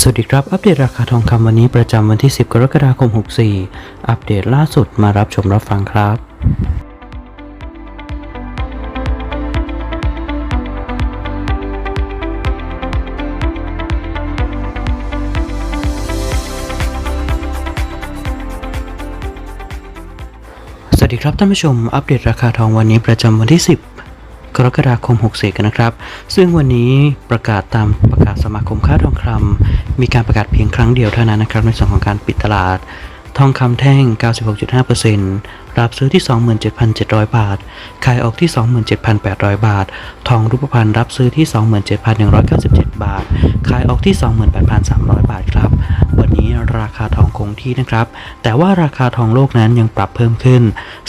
สวัสดีครับ อัปเดตราคาทองคำวันนี้ประจำวันที่ 10 กรกฎาคม 64 อัปเดตล่าสุดมารับชมรับฟังครับ สวัสดีครับท่านผู้ชม อัปเดตราคาทองวันนี้ประจำวันที่ 10 กรกฎาคม 64 กันนะครับ ซึ่งวันนี้ประกาศตามประกาศสมาคมค่าทองคำมีการประกาศเพียงครั้งเดียวเท่านั้นนะครับในส่วนของการปิดตลาด ทองคำแท่ง 96.5%รับซื้อที่ 27,700 บาท ขายออกที่ 27,800 บาท ทองรูปพรรณรับซื้อที่ 27,197 บาท ขายออกที่ 28,300 บาทครับ วันนี้ราคาทองคงที่นะครับ แต่ว่าราคาทองโลกนั้นยังปรับเพิ่มขึ้น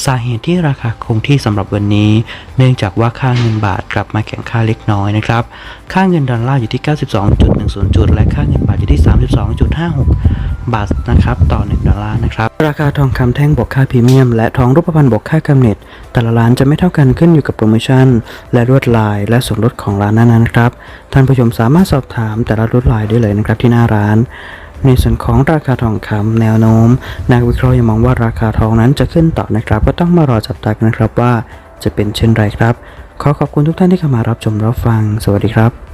สาเหตุที่ราคาคงที่สำหรับวันนี้ เนื่องจากว่าค่าเงินบาทกลับมาแข็งค่าเล็กน้อยนะครับ ค่าเงินดอลลาร์อยู่ที่ 92.10 จุด และค่าเงินบาทอยู่ที่ 32.56 บาทนะครับต่อ1 ดอลลาร์นะครับ ราคาทองคำแท่งบวกค่าพรีเมียม และทองรูปพรรณบวกค่ากำเนิดแต่ละร้านจะไม่เท่ากันขึ้นอยู่กับโปรโมชั่น และลวดลาย และส่วนลดของร้านนั้นๆนะครับ ท่านผู้ชมสามารถสอบถามแต่ละลวดลายได้เลยนะครับที่หน้าร้านในส่วนของราคาทองคำแนวโน้มนักวิเคราะห์ยังมองว่าราคาทองนั้นจะขึ้นต่อนะครับ ก็ต้องมารอจับตากันนะครับว่าจะเป็นเช่นไรครับ ขอขอบคุณทุกท่านที่เข้ามารับชมรับฟัง สวัสดีครับ